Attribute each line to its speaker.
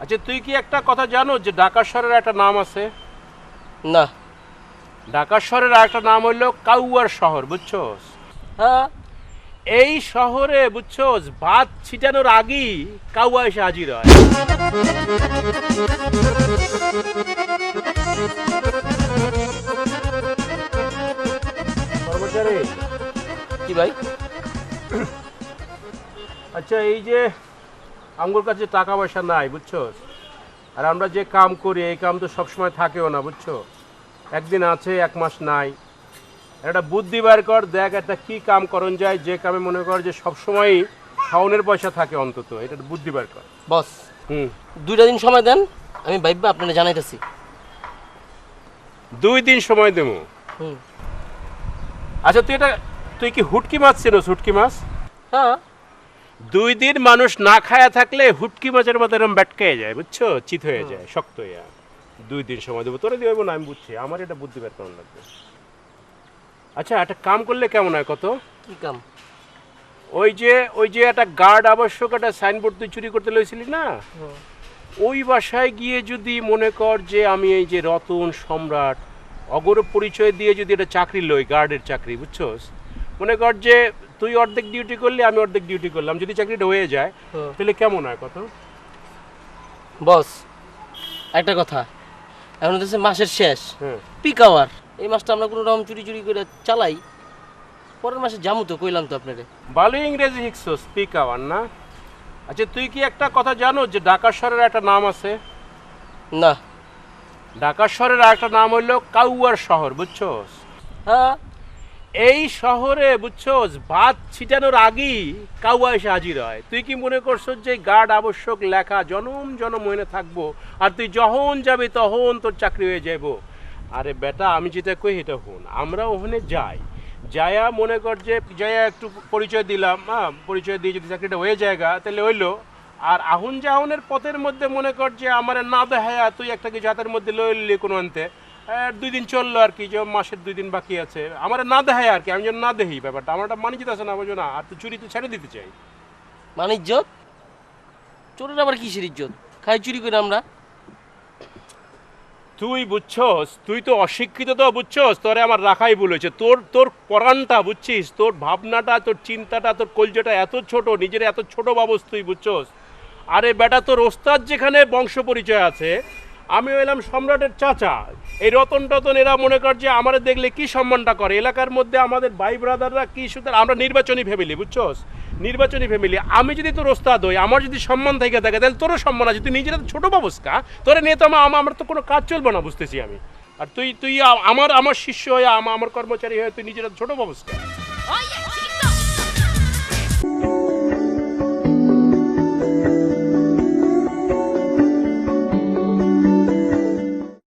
Speaker 1: আচ্ছা তুই কি একটা কথা জানো যে ঢাকা শহরের একটা নাম আছে?
Speaker 2: না।
Speaker 1: ঢাকা শহরের একটা নাম হইল কাউয়ার শহর বুঝছোস?
Speaker 2: হ্যাঁ।
Speaker 1: এই শহরে বুঝছোস ভাত ছিটানোর আগেই কাউয়া এসে হাজির হয়। কর্মচারী?
Speaker 2: কি ভাই?
Speaker 1: আচ্ছা এই যে আমার কাছে টাকা পয়সা নাই বুঝছ? আর আমরা যে কাম করি এই কাম তো সবসময় থাকেও না বুঝছ? একদিন আছে এক মাস নাই। একটা বুদ্ধি বার কর দেখ একটা কি কাম করন যায় যে কামে মনে কর যে সবসময়ই খাওনের পয়সা থাকে অন্তত এটা বুদ্ধি বার কর।
Speaker 2: বস
Speaker 1: হুম।
Speaker 2: দুইটা দিন সময় দেন আমি ভাইবা আপনারা জানাইতেছি।
Speaker 1: দুই দিন সময় দেবো।
Speaker 2: হুম।
Speaker 1: আচ্ছা তুই এটা তুই কি হুটকি মাছ চেনোস হুটকি মাছ?
Speaker 2: হ্যাঁ।
Speaker 1: দুই দিন মানুষ না খায়া থাকলে হুটকি মাছের মতো এরকম ব্যাটকে যায় বুঝছ? চিত হয়ে যায় শক্ত হয়ে যায় দুই দিন সময় দেবো তোরা দিব না আমি বুঝছি। আমার এটা বুদ্ধি বের করানো লাগবে। আচ্ছা একটা কাম করলে কেমন হয় কত?
Speaker 2: কি কাম?
Speaker 1: ওই যে ওই যে একটা গার্ড আবশ্যক একটা সাইনবোর্ড তুই চুরি করতে লইছিলি না? ওই বাসায় গিয়ে যদি মনে কর যে আমি এই যে রতন সম্রাট অগর পরিচয় দিয়ে যদি একটা চাকরি লই গার্ডের চাকরি বুঝছোস? মনে কর যে তুই অর্ধেক ডিউটি করলি আমি অর্ধেক ডিউটি করলাম। যদি চাকরিটা হয়ে যায় তাহলে কেমন হয় কত?
Speaker 2: বস একটা কথা। এখন হচ্ছে মাসের শেষ। পিক আওয়ার এই মাসটা আমরা কোনো রকম চুরি চুরি করে চালাই। পরের মাসে জামু তো কইলাম তো আপনারে।
Speaker 1: ভালো ইংরেজি শিখছো স্পিক আওয়ার না? আচ্ছা তুই কি একটা কথা জানো যে ঢাকা শহরের একটা নাম আছে?
Speaker 2: না।
Speaker 1: ঢাকা শহরের একটা নাম হইল কাউয়ার শহর বুঝছোস?
Speaker 2: হ্যাঁ।
Speaker 1: এই শহরে বুঝছোস ভাত ছিটানোর আগেই কাউয়া এসে হাজির হয়। তুই কি মনে করছ যে গার্ড আবশ্যক লেখা জনম জনম মনে থাকব, আর তুই যখন যাবি তখন তোর চাকরি হয়ে যাব। আরে বেটা, আমি যেটা কই এটা হন আমরা ওখানে যাই। যায়া মনে কর যে, যায়া একটু পরিচয় দিলাম হ্যাঁ পরিচয় দিয়ে যদি চাকরিটা হয়ে জায়গা তাহলে হইল। আর আহুন জাহুনের পথের মধ্যে মনে কর যে, আমার না দেখায়া তুই একটা কিছু হাতের মধ্যে লইলি কোনো আর দুই দিন চলল আর কি যে মাসের দুই দিন বাকি আছে। আমার না দেখায় আর কি আমি যেন না দেখি ব্যাপারটা। আমার একটা মানিজিত আছে না বুঝো না আর তো চুরি তো ছেড়ে দিতে চাই।
Speaker 2: মানে ইজ্জত চোরের আবার কিসের ইজ্জত? খাই চুরি করে আমরা।
Speaker 1: তুই বুঝছস তুই তো অশিক্ষিত তো বুঝছস তোরে আমার রাখাই বলেছে তোর তোর পরাণটা বুঝছিস তোর ভাবনাটা তোর চিন্তাটা তোর কলজাটা এত ছোট নিজের এত ছোট বাবস তুই বুঝছস। আরে বেটা তোর ওস্তাদ যেখানে বংশ পরিচয় আছে আমি হইলাম সম্রাটের চাচা। এই রতন টতন এরা মনে কর যে আমাদের দেখলে কি সম্মানটা করে। এলাকার মধ্যে আমাদের ভাই ব্রাদাররা কি সুতরাং আমরা নির্বাচনী ফ্যামিলি বুঝছস? নির্বাচনী ফ্যামিলি আমি যদি তোর ওস্তাদ হই, আমার যদি সম্মান থেকে থাকে, তাহলে তোরও সম্মান আছে। তুই নিজের ছোট বাবস্কা। তোরে নিয়ে তো আমার আমার- তো কোনো কাজ চলবে না, বুঝতেছি আমি। আর তুই তুই আমার আমার শিষ্য হয়ে, আমা- আমার কর্মচারী হয়ে তুই নিজের ছোট বাবস্কা।